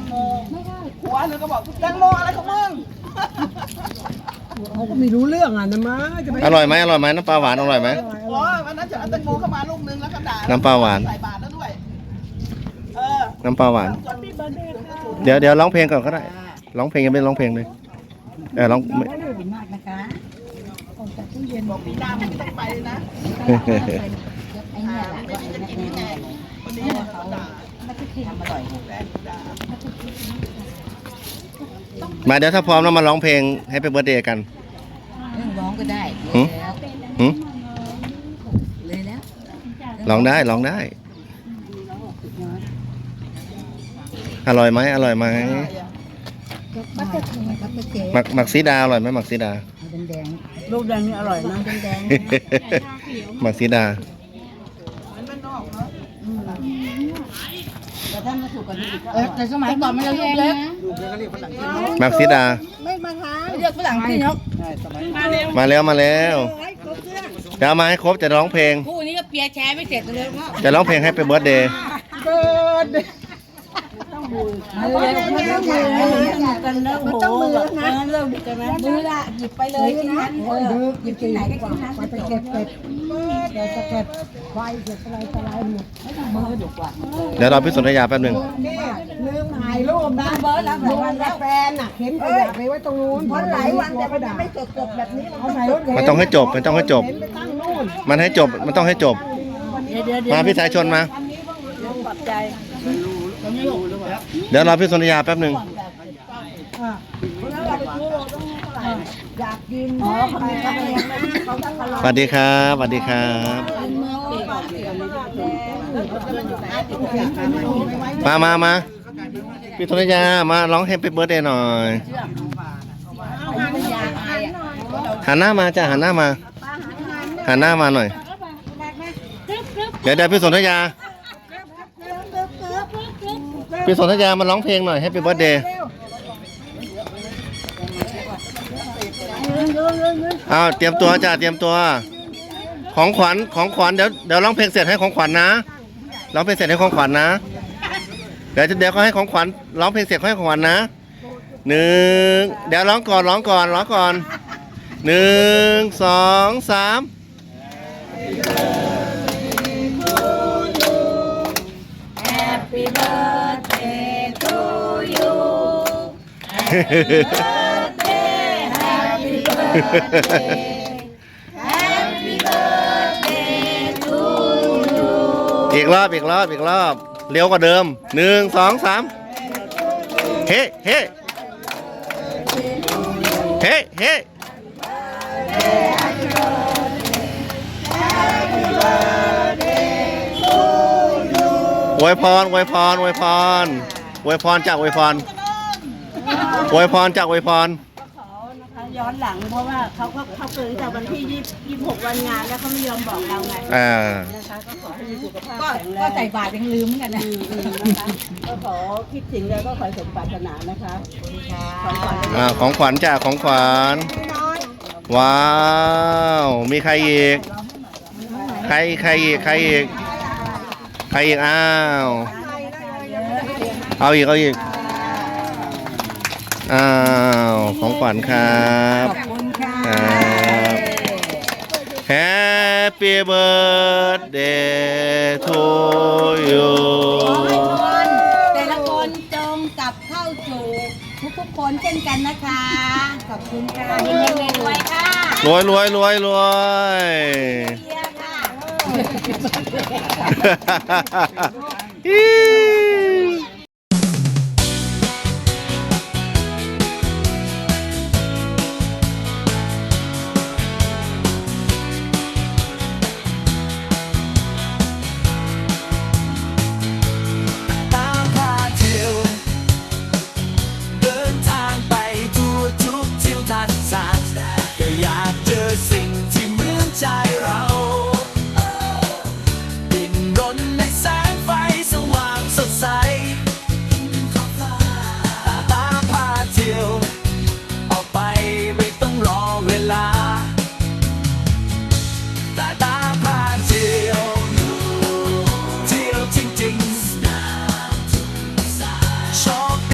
งโมผัวหนูก็บอกแตงโมอะไรของมึงเขาก็ไม่รู้เรื่องอะนะมาจะไปอร่อยไหมอร่อยไหมน้ำปลาหวานอร่อยไหมโอ้ยวันนั้นจะเอาแตงโมเข้ามาลูกนึงแล้วก็ด่าน้ำปลาหวาน ใส่บาตรแล้วด้วย เออน้ำปลาหวานส่วนพี่เบอร์เดย์เดี๋ยวเดี๋ยวร้องเพลงก่อนก็ได้ร้องเพลงยังไม่ได้ร้องเพลงเลยเออร้องไม่มากนะคะออกจากตู้เย็นบอกปีหน้ามันไม่ต้องไปนะ ไอ้เนี่ยแหละไม่ได้จะกินยังไงวันนี้เขาด่า มันจะกินอร่อยแฟนด่ามาเดี๋ยวถ้าพร้อมแล้วมาร้องเพลงให้เป็นเบอร์เดย์กันเรื่องร้องก็ได้หึแล้วหึเลยแล้วร้องได้ร้องได้ อร่อยไหมอร่อยไหมมันจะมันจะเก๋หมักหมักซีดาอร่อยไหมหมักซีดาแดงๆลูกแดงนี่อร่อยนะแดงหมักซีดา มันบ้านนอกเนาะ แต่ถ้ามาถูกกันอีกก็แต่สมัยก่อนมันจะลูกเล็กหมักซีดา ไม่มาทานเรียกฝรั่งพี่นกมาแล้วมาแล้วเดี๋ยวเอามาให้ครบจะร้องเพลง คู่นี้ก็เปียร์แชร์ไม่เสร็จเลยเนาะจะร้องเพลงให้เป็นเบิร์ดเดย์ มันต้องมือกันแล้วโหต้องมือนะเริ่มกันนะมือละหยิบไปเลยที่นั้นเออหยิบที่ไหนก็ที่นั้นไปเก็บเก็บเดี๋ยวจะเก็บไฟเก็บอะไรอะไรหมดไม่ต้องมือดุกว่าเดี๋ยวรอพี่สนธยาแป๊บหนึ่งลืมถ่ายรูปนะเบิร์ดแล้วหลายวันแล้วแฟนน่ะเข็นขยะไปไว้ตรงนู้นเพราะหลายวันแต่มันไม่จบจบแบบนี้เอาใส่รถเข็นมันต้องให้จบมันต้องให้จบเข็นไปตั้งนู่นมันให้จบมันต้องให้จบ มาพี่สายชนมา เดี๋ยวรอพี่สนธยาแป๊บหนึ่งอยากกินหมอเขาไม่เขาไม่เขาตั้งตลอดสวัสดีครับสวัสดีครับมามามาพี่ธนยามาร้องแฮปปี้เบิร์ดเดย์หน่อยหันหน้ามาจ้ะหันหน้ามาหันหน้ามาหน่อย เดี๋ยวเดี๋ยวพี่สนธยา พี่สนธยามาร้องเพลงหน่อยแฮปปี้เบิร์ดเดย์อ้าวเตรียมตัวจ้ะเตรียมตัว ของขวัญของขวัญเดี๋ยวเดี๋ยวร้องเพลงเสร็จให้ของขวัญนะร้องเพลงเสร็จให้ของขวัญนะ เดี๋ยวเดี๋ยวก็ให้ของขวัญร้องเพลงเสร็จให้ของขวัญนะหนึ่งเดี๋ยวร้องก่อนร้องก่อนร้องก่อนหนึ่งสองสาม อีกรอบอีกรอบอีกรอบเร็วกว่าเดิมหนึ่งสองสามเฮ้เฮ้เฮ้เฮ้อวยพรอวยพรอวยพรอวยพรจากอวยพร อวยพรจากอวยพรย้อนหลังเพราะว่าเขาเขาเขาเกิดจากวันที่ยี่ยี่หกวันงานแล้วเขาไม่ยอมบอกเราไงอ่า นะคะก็ขอให้มีสุขภาพก็แข็งแรก็งใส่บาตรยังลืมเหมือนกันนะอืมอืมนะคะก็ขอคิดถึงแล้วก็ขอให้สมปรารถนานะคะของขวัญอ่าของขวัญจากของขวัญว้าว มีใครอีก ใครใครอีกใครอีกใครอีกอ้าว เอาอีกเอาอีก อ้าวของขวัญครับขอบคุณค่ะครับ Happy birthday to you แต่ละคนจงกลับเข้าสู่ทุกๆคนเช่นกันนะคะ ขอบคุณค่ะเฮงๆรวยๆค่ะรวยรวยรวยรวยเชียร์ค่ะอิ๊ว